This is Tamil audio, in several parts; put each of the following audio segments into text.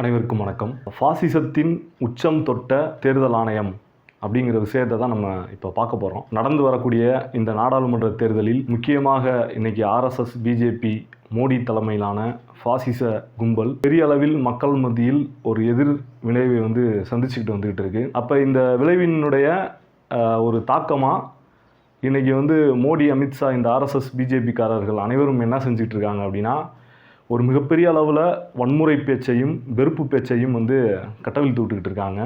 அனைவருக்கும் வணக்கம். ஃபாசிசத்தின் உச்சம் தொட்ட தேர்தல் ஆணையம் அப்படிங்கிற விஷயத்தை தான் நம்ம இப்போ பார்க்க போகிறோம் நடந்து வரக்கூடிய இந்த நாடாளுமன்ற தேர்தலில் முக்கியமாக இன்னைக்கு ஆர்எஸ்எஸ் பிஜேபி மோடி தலைமையிலான ஃபாசிச கும்பல் பெரிய அளவில் மக்கள் மத்தியில் ஒரு எதிர் விளைவை வந்து சந்திச்சுக்கிட்டு வந்துகிட்டு இருக்கு. அப்போ இந்த விளைவினுடைய ஒரு தாக்கமாக இன்னைக்கு வந்து மோடி அமித்ஷா இந்த ஆர்எஸ்எஸ் பிஜேபிக்காரர்கள் அனைவரும் என்ன செஞ்சுட்டு இருக்காங்க அப்படின்னா ஒரு மிகப்பெரிய அளவில் வன்முறை பேச்சையும் வெறுப்பு பேச்சையும் வந்து கட்டவிழ்த்து விட்டுக்கிட்டு இருக்காங்க.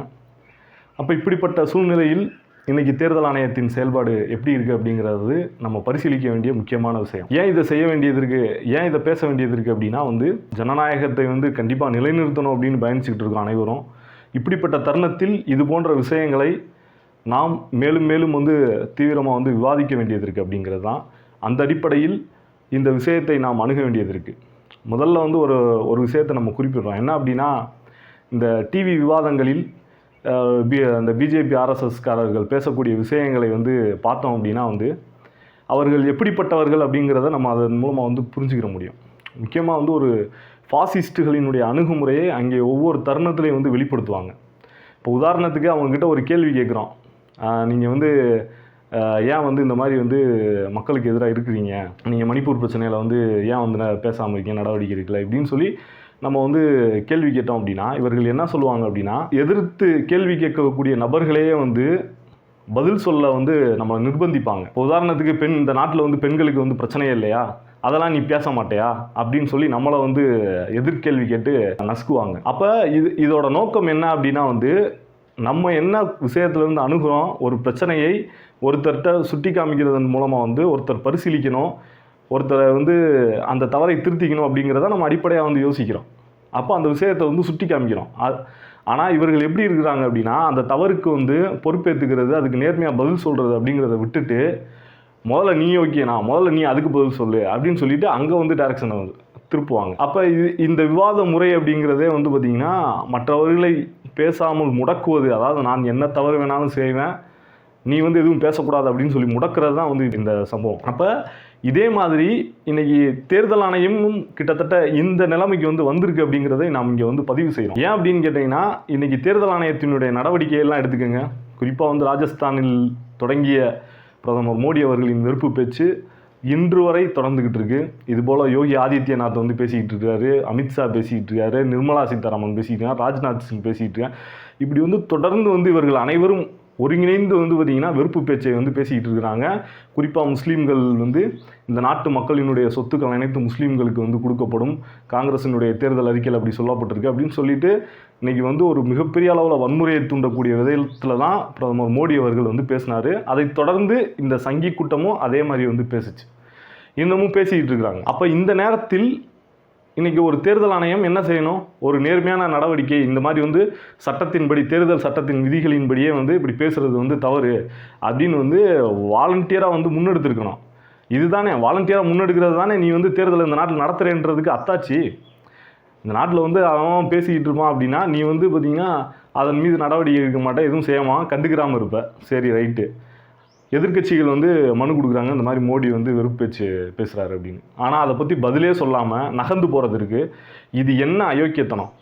அப்போ இப்படிப்பட்ட சூழ்நிலையில் இன்றைக்கி தேர்தல் ஆணையத்தின் செயல்பாடு எப்படி இருக்குது அப்படிங்கிறது நம்ம பரிசீலிக்க வேண்டிய முக்கியமான விஷயம். ஏன் இதை செய்ய வேண்டியது இருக்குது ஏன் இதை பேச வேண்டியது இருக்குது அப்படின்னா வந்து ஜனநாயகத்தை வந்து கண்டிப்பாக நிலைநிறுத்தணும் அப்படின்னு பயணிச்சுக்கிட்டு இருக்கோம் அனைவரும். இப்படிப்பட்ட தருணத்தில் இது போன்ற விஷயங்களை நாம் மேலும் மேலும் வந்து தீவிரமாக வந்து விவாதிக்க வேண்டியது இருக்குது அப்படிங்கிறது தான். அந்த அடிப்படையில் இந்த விஷயத்தை நாம் அணுக வேண்டியது இருக்குது முதல்ல வந்து ஒரு ஒரு விஷயத்தை நம்ம குறிப்பிடுறோம். என்ன அப்படின்னா இந்த டிவி விவாதங்களில் பி அந்த பிஜேபி ஆர்எஸ்எஸ்காரர்கள் பேசக்கூடிய விஷயங்களை வந்து பார்த்தோம் அப்படின்னா வந்து அவர்கள் எப்படிப்பட்டவர்கள் அப்படிங்கிறத நம்ம அதன் மூலமாக வந்து புரிஞ்சுக்கிற முடியும். முக்கியமாக வந்து ஒரு ஃபாசிஸ்ட்டுகளினுடைய அணுகுமுறையை அங்கே ஒவ்வொரு தருணத்திலையும் வந்து வெளிப்படுத்துவாங்க. இப்போ உதாரணத்துக்கு அவங்கக்கிட்ட ஒரு கேள்வி கேட்குறோம். நீங்கள் வந்து ஏன் வந்து இந்த மாதிரி வந்து மக்களுக்கு எதிராக இருக்கிறீங்க? நீங்கள் மணிப்பூர் பிரச்சனையில் வந்து ஏன் வந்து நான் பேசாமல் இருக்கீங்க நடவடிக்கை எடுக்கல? இப்படின்னு சொல்லி நம்ம வந்து கேள்வி கேட்டோம் அப்படின்னா இவர்கள் என்ன சொல்லுவாங்க அப்படின்னா எதிர்த்து கேள்வி கேட்கக்கூடிய நபர்களே வந்து பதில் சொல்ல வந்து நம்ம நிர்பந்திப்பாங்க. இப்போ உதாரணத்துக்கு பெண் இந்த நாட்டில் வந்து பெண்களுக்கு வந்து பிரச்சனையே இல்லையா? அதெல்லாம் நீ பேச மாட்டேயா? அப்படின்னு சொல்லி நம்மளை வந்து எதிர்கேள்வி கேட்டு நசுக்குவாங்க. அப்போ இது இதோட நோக்கம் என்ன அப்படின்னா வந்து நம்ம என்ன விஷயத்துலேருந்து அணுகிறோம் ஒரு பிரச்சனையை ஒருத்தர்கிட்ட சுட்டி காமிக்கிறதன் மூலமாக வந்து ஒருத்தர் பரிசீலிக்கணும் ஒருத்தரை வந்து அந்த தவறை திருத்திக்கணும் அப்படிங்கிறத நம்ம அடிப்படையாக வந்து யோசிக்கிறோம். அப்போ அந்த விஷயத்தை வந்து சுட்டி காமிக்கிறோம். ஆனால் இவர்கள் எப்படி இருக்கிறாங்க அப்படின்னா அந்த தவறுக்கு வந்து பொறுப்பேற்றுக்கிறது அதுக்கு நேர்மையாக பதில் சொல்கிறது அப்படிங்கிறத விட்டுட்டு முதல்ல நீ ஓகேண்ணா முதல்ல நீ அதுக்கு பதில் சொல்லு அப்படின்னு சொல்லிட்டு அங்கே வந்து டேரக்ஷன் ஆகுது திருப்புவாங்க. அப்போ இது இந்த விவாத முறை அப்படிங்கிறதே வந்து பார்த்திங்கன்னா மற்றவர்களை பேசாமல் முடக்குவது. அதாவது நான் என்ன தவறு வேணாலும் செய்வேன் நீ வந்து எதுவும் பேசக்கூடாது அப்படின்னு சொல்லி முடக்கிறது தான் வந்து இந்த சம்பவம். அப்போ இதே மாதிரி இன்னைக்கு தேர்தல் ஆணையமும் கிட்டத்தட்ட இந்த நிலைமைக்கு வந்து வந்திருக்கு அப்படிங்கிறதை நாம் இங்கே வந்து பதிவு செய்யணும் ஏன் அப்படின்னு கேட்டிங்கன்னா இன்றைக்கி தேர்தல் ஆணையத்தினுடைய நடவடிக்கையெல்லாம் எடுத்துக்கோங்க. குறிப்பாக வந்து ராஜஸ்தானில் தொடங்கிய பிரதமர் மோடி அவர்களின் வெறுப்பு பேச்சு இன்று வரை தொடர்ந்துக்கிட்டு இருக்கு. இது போல் யோகி ஆதித்யநாத் வந்து பேசிக்கிட்டு இருக்காரு அமித்ஷா பேசிக்கிட்டு இருக்காரு நிர்மலா சீதாராமன் பேசிக்கிட்டு இருக்காரு ராஜ்நாத் சிங் பேசிக்கிட்டு இருக்காங்க இப்படி வந்து தொடர்ந்து வந்து இவர்கள் அனைவரும் ஒருங்கிணைந்து வந்து பார்த்திங்கன்னா வெறுப்பு பேச்சை வந்து பேசிக்கிட்டு இருக்கிறாங்க. குறிப்பாக முஸ்லீம்கள் வந்து இந்த நாட்டு மக்களினுடைய சொத்துக்கள் அனைத்து முஸ்லீம்களுக்கு வந்து கொடுக்கப்படும். காங்கிரசினுடைய தேர்தல் அறிக்கையில் அப்படி சொல்லப்பட்டிருக்கு அப்படின்னு சொல்லிட்டு இன்னைக்கு வந்து ஒரு மிகப்பெரிய அளவில் வன்முறையை தூண்டக்கூடிய விதத்தில் தான் பிரதமர் மோடி அவர்கள் வந்து பேசினார். அதைத் தொடர்ந்து இந்த சங்கி கூட்டமும் அதே மாதிரி வந்து பேசுச்சு. இன்னமும் பேசிக்கிட்டு இருக்கிறாங்க. அப்போ இந்த நேரத்தில் இன்றைக்கி ஒரு தேர்தல் ஆணையம் என்ன செய்யணும்? ஒரு நேர்மையான நடவடிக்கை. இந்த மாதிரி வந்து சட்டத்தின்படி தேர்தல் சட்டத்தின் விதிகளின்படியே வந்து இப்படி பேசுறது வந்து தவறு அப்படின்னு வந்து வாலண்டியராக வந்து முன்னெடுத்துருக்கணும். இதுதானே வாலண்டியராக முன்னெடுக்கிறது தானே நீ வந்து தேர்தல் இந்த நாட்டில் நடத்துகிறேன்றதுக்கு அத்தாச்சி. இந்த நாட்டில் வந்து அவன் பேசிக்கிட்டு இருப்பான் அப்படின்னா நீ வந்து பார்த்தீங்கன்னா அதன் மீது நடவடிக்கை எடுக்க மாட்டேன் எதுவும் செய்யாமல் கண்டுக்கிறாமல் இருப்ப. சரி ரைட்டு. எதிர்க்கட்சிகள் வந்து மனு கொடுக்குறாங்க இந்த மாதிரி மோடி வந்து வெறுப்பு பேச்சு பேசுகிறாரு அப்படின்னு. ஆனால் அதை பற்றி பதிலே சொல்லாமல் நகர்ந்து போகிறது இருக்குது இது என்ன அயோக்கியத்தனம்?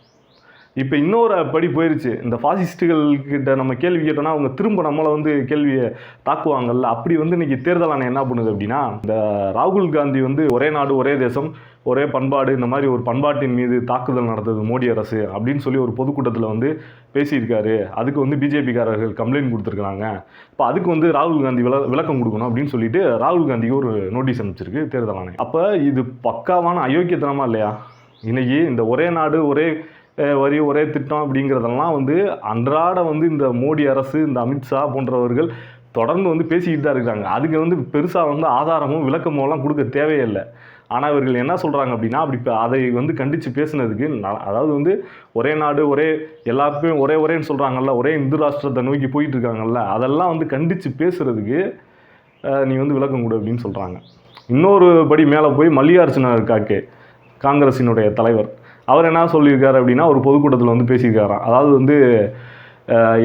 இப்போ இன்னொரு படி போயிருச்சு. இந்த ஃபாசிஸ்ட்டுகள்கிட்ட நம்ம கேள்வி கேட்டோம்னா அவங்க திரும்ப நம்மளை வந்து கேள்வியை தாக்குவாங்கல்ல. அப்படி வந்து இன்றைக்கி தேர்தல் ஆணையம் என்ன பண்ணுது அப்படின்னா இந்த ராகுல் காந்தி வந்து ஒரே நாடு ஒரே தேசம் ஒரே பண்பாடு இந்த மாதிரி ஒரு பண்பாட்டின் மீது தாக்குதல் நடந்தது மோடி அரசு அப்படின்னு சொல்லி ஒரு பொதுக்கூட்டத்தில் வந்து பேசியிருக்காரு. அதுக்கு வந்து பிஜேபிக்காரர்கள் கம்ப்ளைண்ட் கொடுத்துருக்காங்க இப்போ அதுக்கு வந்து ராகுல் காந்தி விள விளக்கம் கொடுக்கணும் அப்படின்னு சொல்லிட்டு ராகுல் காந்திக்கு ஒரு நோட்டீஸ் அனுப்பிச்சிருக்கு தேர்தல் ஆணையம். அப்போ இது பக்காவான அயோக்கியத்தனமா இல்லையா? இன்றைக்கி இந்த ஒரே நாடு ஒரே வரி ஒரே திட்டம் அப்படிங்கிறதெல்லாம் வந்து அன்றாட வந்து இந்த மோடி அரசு இந்த அமித்ஷா போன்றவர்கள் தொடர்ந்து வந்து பேசிக்கிட்டு தான் இருக்காங்க. அதுக்கு வந்து பெருசாக வந்து ஆதாரமும் விளக்கமோலாம் கொடுக்க தேவையில்லை. ஆனால் இவர்கள் என்ன சொல்கிறாங்க அப்படின்னா அப்படி இப்போ அதை வந்து கண்டித்து பேசுனதுக்கு அதாவது வந்து ஒரே நாடு ஒரே எல்லாருக்குமே ஒரே ஒரேன்னு சொல்கிறாங்கல்ல ஒரே இந்து ராஷ்டிரத்தை நோக்கி போயிட்டு இருக்காங்கல்ல அதெல்லாம் வந்து கண்டித்து பேசுகிறதுக்கு நீ வந்து விளக்கம் கொடு அப்படின்னு சொல்கிறாங்க இன்னொரு படி மேலே போய் மல்லிகார்ஜுன காக்கே காங்கிரஸினுடைய தலைவர். அவர் என்ன சொல்லியிருக்காரு அப்படின்னா ஒரு பொதுக்கூட்டத்தில் வந்து பேசியிருக்காராம். அதாவது வந்து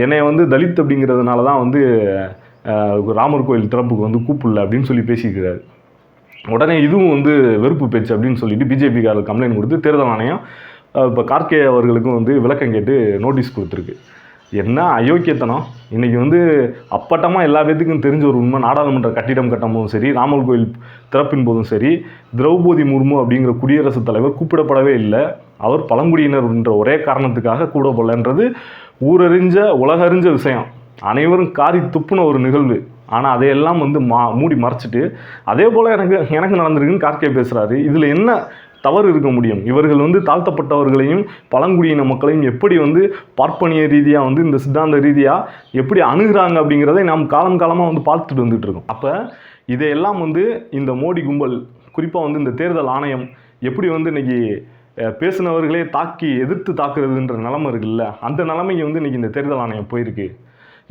என்னை என்னைய வந்து தலித் அப்படிங்கிறதுனால தான் வந்து ராமர் கோயில் திறப்புக்கு வந்து கூப்பிடல அப்படின்னு சொல்லி பேசியிருக்கிறாரு. உடனே இதுவும் வந்து வெறுப்பு பேச்சு அப்படின்னு சொல்லிட்டு பிஜேபிக்காரர் கம்ப்ளைண்ட் கொடுத்து தேர்தல் ஆணையம் இப்போ கார்கே அவர்களுக்கும் வந்து விளக்கம் கேட்டு நோட்டீஸ் கொடுத்துருக்கு. என்ன அயோக்கியத்தனம்? இன்றைக்கி வந்து அப்பட்டமாக எல்லா பேத்துக்கும் தெரிஞ்ச ஒரு உண்மை நாடாளுமன்ற கட்டிடம் கட்டும் போதும் சரி ராமர் கோயில் திறப்பின் போதும் சரி திரௌபதி முர்மு அப்படிங்கிற குடியரசுத் தலைவர் கூப்பிடப்படவே இல்லை. அவர் பழங்குடியினர் என்ற ஒரே காரணத்துக்காக கூட போகலன்றது ஊரறிஞ்ச உலகறிஞ்ச விஷயம். அனைவரும் காரி துப்புன ஒரு நிகழ்வு. ஆனால் அதையெல்லாம் வந்து மா மூடி மறைச்சிட்டு அதே போல் எனக்கு எனக்கு நடந்திருக்குன்னு கார்கே பேசுகிறாரு இதில் என்ன தவறு இருக்க முடியும்? இவர்கள் வந்து தாழ்த்தப்பட்டவர்களையும் பழங்குடியின மக்களையும் எப்படி வந்து பார்ப்பனிய ரீதியாக வந்து இந்த சித்தாந்த ரீதியாக எப்படி அணுகிறாங்க அப்படிங்கிறதை நாம் காலம் காலமாக வந்து பார்த்துட்டு வந்துட்டு இருக்கோம். அப்போ இதையெல்லாம் வந்து இந்த மோடி கும்பல் குறிப்பாக வந்து இந்த தேர்தல் ஆணையம் எப்படி வந்து இன்னைக்கு பேசினவர்களே தாக்கி எதிர்த்து தாக்குறதுன்ற நிலைமை இருக்குல்ல அந்த நிலைமைக்கு வந்து இன்றைக்கி இந்த தேர்தல் ஆணையம் போயிருக்கு.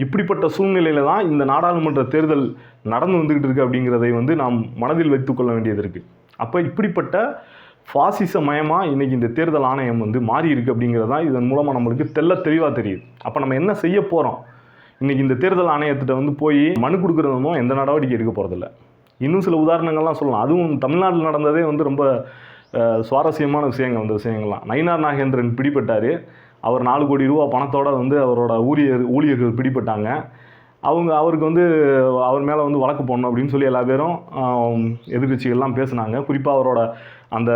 இப்படிப்பட்ட சூழ்நிலையில தான் இந்த நாடாளுமன்ற தேர்தல் நடந்து வந்துக்கிட்டு இருக்கு அப்படிங்கிறதை வந்து நாம் மனதில் வைத்துக்கொள்ள வேண்டியது இருக்குது அப்போ இப்படிப்பட்ட ஃபாசிச மயமாக இன்றைக்கி இந்த தேர்தல் ஆணையம் வந்து மாறி இருக்குது அப்படிங்கிறது தான் இதன் மூலமாக நம்மளுக்கு தெள்ள தெளிவாக தெரியுது. அப்போ நம்ம என்ன செய்ய போகிறோம் இன்றைக்கி இந்த தேர்தல் ஆணையத்திட்ட வந்து போய் மனு கொடுக்குறது மூலம் எந்த நடவடிக்கை எடுக்க போகிறதில்ல இன்னும் சில உதாரணங்கள்லாம் சொல்லலாம். அதுவும் தமிழ்நாட்டில் நடந்ததே வந்து ரொம்ப சுவாரஸ்யமான விஷயங்கள் அந்த விஷயங்கள்லாம். நயினார் நாகேந்திரன் பிடிபட்டார். அவர் நாலு கோடி ரூபா பணத்தோட வந்து அவரோட ஊழியர் ஊழியர்கள் பிடிபட்டாங்க. அவங்க அவருக்கு வந்து அவர் மேலே வந்து வழக்கு போடணும் அப்படின்னு சொல்லி எல்லா பேரும் எதிர்கட்சிகள்லாம் எதிர்க்கட்சிகள்லாம் பேசுனாங்க. குறிப்பாக அவரோட அந்த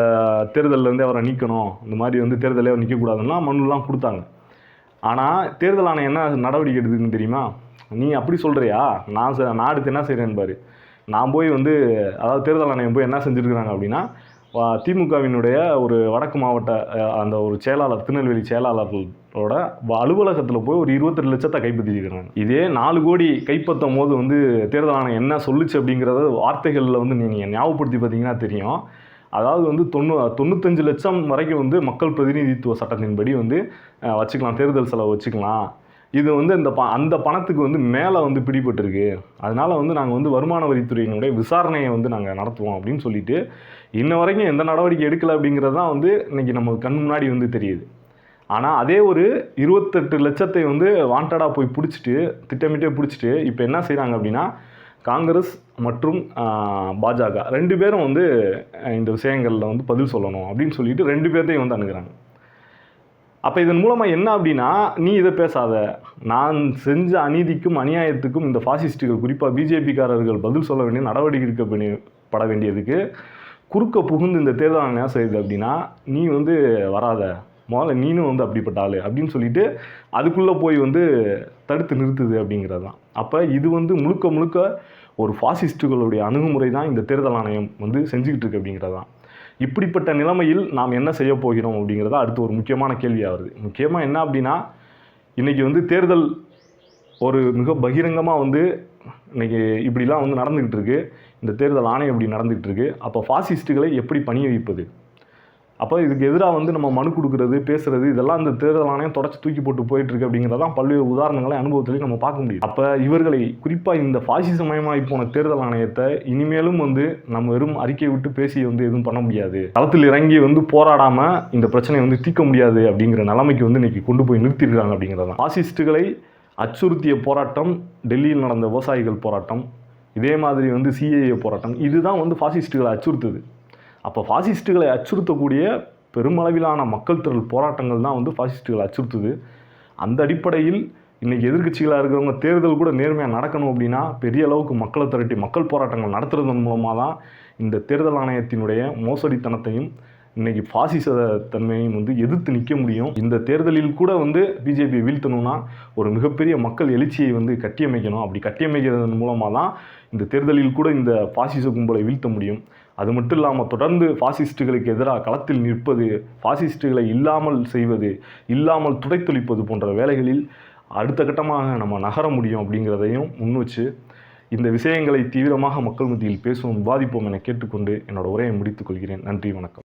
தேர்தல்லேருந்தே அவரை நீக்கணும். இந்த மாதிரி வந்து தேர்தலே அவர் நிற்கக்கூடாதுன்னா மனுலாம் கொடுத்தாங்க. ஆனால் தேர்தல் ஆணையம் என்ன நடவடிக்கை எடுக்குதுன்னு தெரியுமா? நீ அப்படி சொல்கிறியா நான் நான் அடுத்து என்ன செய்கிறேன்பாரு நான் போய் வந்து அதாவது தேர்தல் ஆணையம் போய் என்ன செஞ்சுருக்குறாங்க அப்படின்னா திமுகவினுடைய ஒரு வடக்கு மாவட்ட அந்த ஒரு செயலாளர் திருநெல்வேலி செயலாளர்களோட அலுவலகத்தில் போய் ஒரு இருபத்தெட்டு லட்சத்தை கைப்பற்றிருக்கிறாங்க. இதே நாலு கோடி கைப்பற்றும் போது வந்து தேர்தல் ஆணையம் என்ன சொல்லுச்சு அப்படிங்கிறத வார்த்தைகளில் வந்து நீங்கள் ஞாபகப்படுத்தி பார்த்தீங்கன்னா தெரியும். அதாவது வந்து தொண்ணூ தொண்ணூத்தஞ்சு லட்சம் வரைக்கும் வந்து மக்கள் பிரதிநிதித்துவ சட்டத்தின்படி வந்து வச்சுக்கலாம் தேர்தல் செலவு வச்சுக்கலாம். இது வந்து இந்த ப அந்த பணத்துக்கு வந்து மேலே வந்து பிடிபட்டிருக்கு. அதனால் வந்து நாங்கள் வந்து வருமான வரித்துறையினுடைய விசாரணையை வந்து நாங்கள் நடத்துவோம் அப்படின்னு சொல்லிட்டு இன்ன வரைக்கும் எந்த நடவடிக்கை எடுக்கலை அப்படிங்கிறது தான் வந்து இன்றைக்கி நம்ம கண் முன்னாடி வந்து தெரியுது. ஆனால் அதே ஒரு இருபத்தெட்டு லட்சத்தை வந்து வாண்டடாக போய் பிடிச்சிட்டு திட்டமிட்டே பிடிச்சிட்டு இப்போ என்ன செய்கிறாங்க அப்படின்னா காங்கிரஸ் மற்றும் பாஜக ரெண்டு பேரும் வந்து இந்த விஷயங்களில் வந்து பதில் சொல்லணும் அப்படின்னு சொல்லிட்டு ரெண்டு பேர்த்தையும் வந்து அணுகிறாங்க. அப்போ இதன் மூலமாக என்ன அப்படின்னா நீ இதை பேசாத. நான் செஞ்ச அநீதிக்கும் அநியாயத்துக்கும் இந்த ஃபாசிஸ்ட்டுகள் குறிப்பாக பிஜேபிக்காரர்கள் பதில் சொல்ல வேண்டிய நடவடிக்கை இருக்க வேண்டிய- பட வேண்டியதுக்கு குறுக்க புகுந்து இந்த தேர்தல் ஆணையம் என்ன செய்யுது அப்படின்னா நீ வந்து வராத. முதல்ல நீனும் வந்து அப்படிப்பட்ட ஆள் அப்படின்னு சொல்லிட்டு அதுக்குள்ளே போய் வந்து தடுத்து நிறுத்துது அப்படிங்கிறது தான். அப்போ இது வந்து முழுக்க முழுக்க ஒரு ஃபாசிஸ்ட்டுகளுடைய அணுகுமுறை தான் இந்த தேர்தல் ஆணையம் வந்து செஞ்சுக்கிட்டு இருக்கு அப்படிங்கிறது தான். இப்படிப்பட்ட நிலைமையில் நாம் என்ன செய்ய போகிறோம் அப்படிங்கிறத அடுத்து ஒரு முக்கியமான கேள்வியாக வருது முக்கியமாக என்ன அப்படின்னா இன்றைக்கி வந்து தேர்தல் ஒரு மிக பகிரங்கமாக வந்து இன்னைக்கு இப்படிலாம் வந்து நடந்துக்கிட்டு இருக்குது இந்த தேர்தல் ஆணையம் இப்படி நடந்துக்கிட்டு இருக்குது அப்போ ஃபாசிஸ்ட்டுகளை எப்படி பணிய வைப்பது அப்போ இதுக்கு எதிராக வந்து நம்ம மனு கொடுக்குறது பேசுறது இதெல்லாம் இந்த தேர்தல் ஆணையம் தொடச்சி தூக்கி போட்டு போயிட்டு இருக்கு அப்படிங்கிறதான் பல்வேறு உதாரணங்களை அனுபவத்திலையும் நம்ம பார்க்க முடியும். அப்போ இவர்களை குறிப்பாக இந்த பாசிசமயமாகி போன தேர்தல் ஆணையத்தை இனிமேலும் வந்து நம்ம வெறும் அறிக்கை விட்டு பேசி வந்து எதுவும் பண்ண முடியாது. களத்தில் இறங்கி வந்து போராடாமல் இந்த பிரச்சனையை வந்து தீர்க்க முடியாது அப்படிங்கிற நிலைமைக்கு வந்து இன்னைக்கு கொண்டு போய் நிறுத்திருக்காங்க அப்படிங்கிறதான். பாசிஸ்ட்டுகளை அச்சுறுத்திய போராட்டம் டெல்லியில் நடந்த விவசாயிகள் போராட்டம் இதே மாதிரி வந்து சிஏஏ போராட்டம் இதுதான் வந்து ஃபாசிஸ்ட்டுகளை அச்சுறுத்துது. அப்போ ஃபாசிஸ்ட்டுகளை அச்சுறுத்தக்கூடிய பெருமளவிலான மக்கள் திரள் போராட்டங்கள் தான் வந்து ஃபாசிஸ்ட்டுகளை அச்சுறுத்துது. அந்த அடிப்படையில் இன்றைக்கி எதிர்க்கட்சிகளாக இருக்கிறவங்க தேர்தல் கூட நேர்மையாக நடக்கணும் அப்படின்னா பெரிய அளவுக்கு மக்களை திரட்டி மக்கள் போராட்டங்கள் நடத்துறதன் மூலமாக தான் இந்த தேர்தல் ஆணையத்தினுடைய மோசடித்தனத்தையும் இன்னைக்கு பாசிச தன்மையையும் வந்து எதிர்த்து நிற்க முடியும். இந்த தேர்தலில் கூட வந்து பிஜேபி வீழ்த்தணும்னா ஒரு மிகப்பெரிய மக்கள் எழுச்சியை வந்து கட்டியமைக்கணும். அப்படி கட்டியமைக்கிறதன் மூலமாக தான் இந்த தேர்தலில் கூட இந்த பாசிச கும்பலை வீழ்த்த முடியும். அது மட்டும் இல்லாமல் தொடர்ந்து பாசிஸ்ட்டுகளுக்கு எதிராக களத்தில் நிற்பது ஃபாசிஸ்ட்டுகளை இல்லாமல் செய்வது இல்லாமல் துடைத்தொழிப்பது போன்ற வேலைகளில் அடுத்த கட்டமாக நம்ம நகர முடியும் அப்படிங்கிறதையும் முன்வச்சு இந்த விஷயங்களை தீவிரமாக மக்கள் மத்தியில் பேசுவோம் விவாதிப்போம் என கேட்டுக்கொண்டு என்னோட உரையை முடித்துக் கொள்கிறேன். நன்றி வணக்கம்.